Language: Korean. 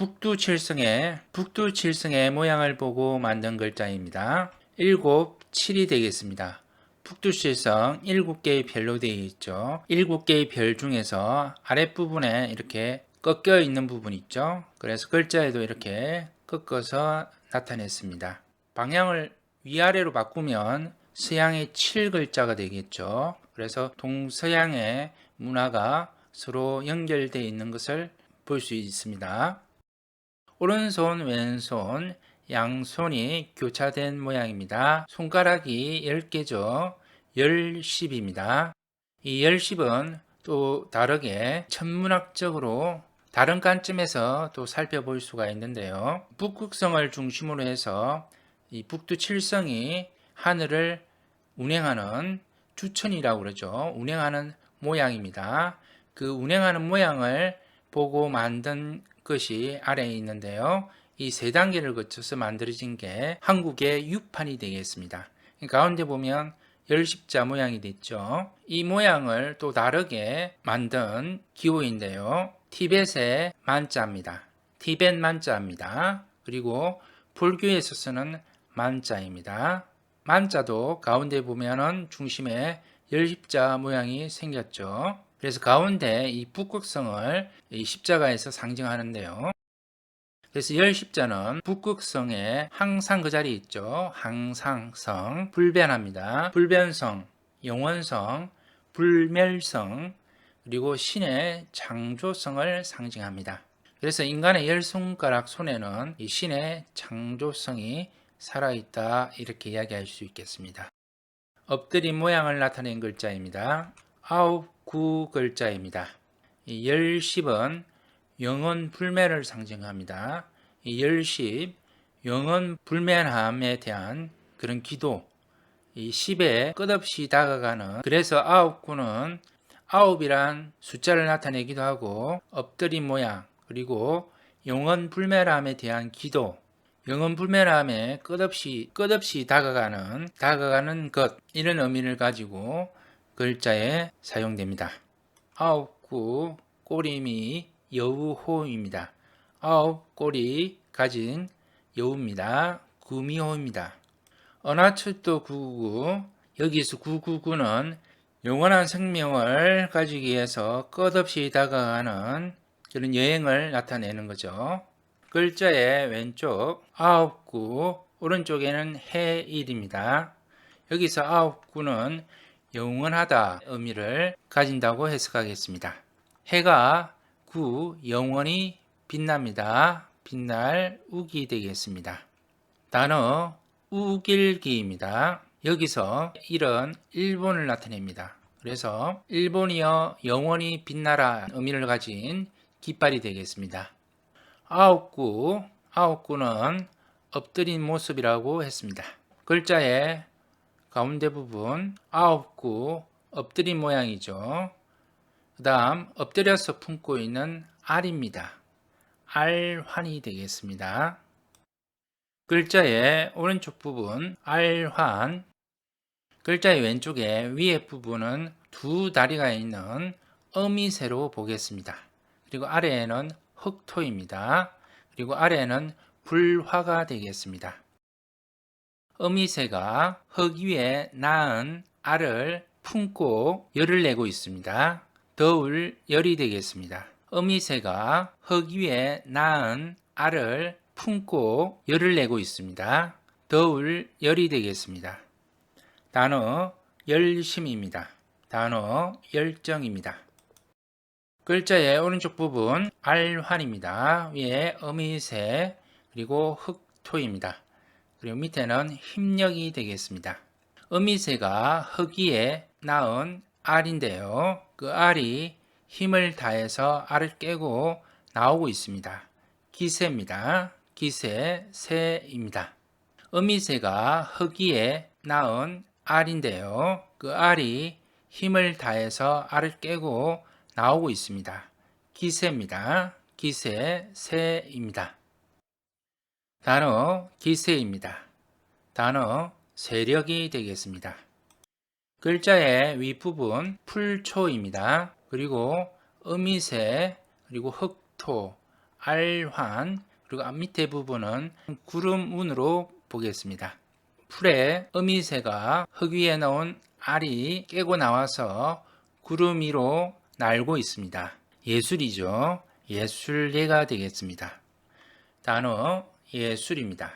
북두칠성의 북두칠성의 모양을 보고 만든 글자입니다. 7, 7이 되겠습니다. 북두칠성 7개의 별로 되어 있죠. 7개의 별 중에서 아랫부분에 이렇게 꺾여 있는 부분 있죠. 그래서 글자에도 이렇게 꺾어서 나타냈습니다. 방향을 위아래로 바꾸면 서양의 7글자가 되겠죠. 그래서 동서양의 문화가 서로 연결되어 있는 것을 볼 수 있습니다. 오른손, 왼손, 양손이 교차된 모양입니다. 손가락이 10개죠. 10입니다. 이 10은 또 다르게 천문학적으로 다른 관점에서 또 살펴볼 수가 있는데요. 북극성을 중심으로 해서 이 북두 칠성이 하늘을 운행하는 주천이라고 그러죠. 운행하는 모양입니다. 그 운행하는 모양을 보고 만든 것이 아래에 있는데요. 이 세 단계를 거쳐서 만들어진 게 한국의 유판이 되겠습니다. 가운데 보면 열십자 모양이 됐죠. 이 모양을 또 다르게 만든 기호인데요. 티벳의 만자입니다. 티벳 만자입니다. 그리고 불교에서 쓰는 만자입니다. 만자도 가운데 보면은 중심에 열십자 모양이 생겼죠. 그래서 가운데 이 북극성을 이 십자가에서 상징하는데요. 그래서 열 십자는 북극성에 항상 그 자리에 있죠. 항상성, 불변합니다. 불변성, 영원성, 불멸성, 그리고 신의 창조성을 상징합니다. 그래서 인간의 열 손가락 손에는 이 신의 창조성이 살아있다 이렇게 이야기할 수 있겠습니다. 엎드린 모양을 나타낸 글자입니다. 아홉 구 글자입니다. 이 열십은 영원 불멸을 상징합니다. 이 열십 영원 불멸함에 대한 그런 기도 이 십에 끝없이 다가가는 그래서 아홉 구는 아홉이란 숫자를 나타내기도 하고 엎드린 모양 그리고 영원 불멸함에 대한 기도 영원 불멸함에 끝없이 끝없이 다가가는 다가가는 것 이런 의미를 가지고 글자에 사용됩니다. 아홉 구 꼬림이 여우호입니다. 아홉 꼬리 가진 여우입니다. 구미호입니다. 은하철도 999 여기서 999는 영원한 생명을 가지기 위해서 끝없이 다가가는 그런 여행을 나타내는 거죠. 글자의 왼쪽 아홉 구 오른쪽에는 해일입니다. 여기서 아홉 구는 영원하다 의미를 가진다고 해석하겠습니다. 해가 구 영원히 빛납니다. 빛날 우기 되겠습니다. 단어 우길기입니다. 여기서 이런 일본을 나타냅니다. 그래서 일본이여 영원히 빛나라 의미를 가진 깃발이 되겠습니다. 아홉구, 아홉구는 엎드린 모습이라고 했습니다. 글자의 가운데 부분 아홉 구 엎드린 모양이죠. 그 다음 엎드려서 품고 있는 알입니다. 알환이 되겠습니다. 글자의 오른쪽 부분 알환 글자의 왼쪽에 위에 부분은 두 다리가 있는 어미새로 보겠습니다. 그리고 아래에는 흑토입니다. 그리고 아래에는 불화가 되겠습니다. 어미새가 흙 위에 낳은 알을 품고 열을 내고 있습니다. 더울 열이 되겠습니다. 어미새가 흙 위에 낳은 알을 품고 열을 내고 있습니다. 더울 열이 되겠습니다. 단어 열심입니다. 단어 열정입니다. 글자의 오른쪽 부분 알환입니다. 위에 어미새 그리고 흑토입니다. 그리고 밑에는 힘력이 되겠습니다. 어미새가 흙 위에 낳은 알인데요. 그 알이 힘을 다해서 알을 깨고 나오고 있습니다. 기새입니다. 기새, 새입니다. 어미새가 흙 위에 낳은 알인데요. 그 알이 힘을 다해서 알을 깨고 나오고 있습니다. 기새입니다. 기새, 새입니다. 단어 기새입니다. 단어 세력이 되겠습니다. 글자의 윗부분 풀초입니다. 그리고 어미새, 그리고 흑토, 알환 그리고 앞 밑에 부분은 구름운으로 보겠습니다. 풀에 어미새가 흙 위에 나온 알이 깨고 나와서 구름 위로 날고 있습니다. 예술이죠. 예술예가 되겠습니다. 단어 예술입니다.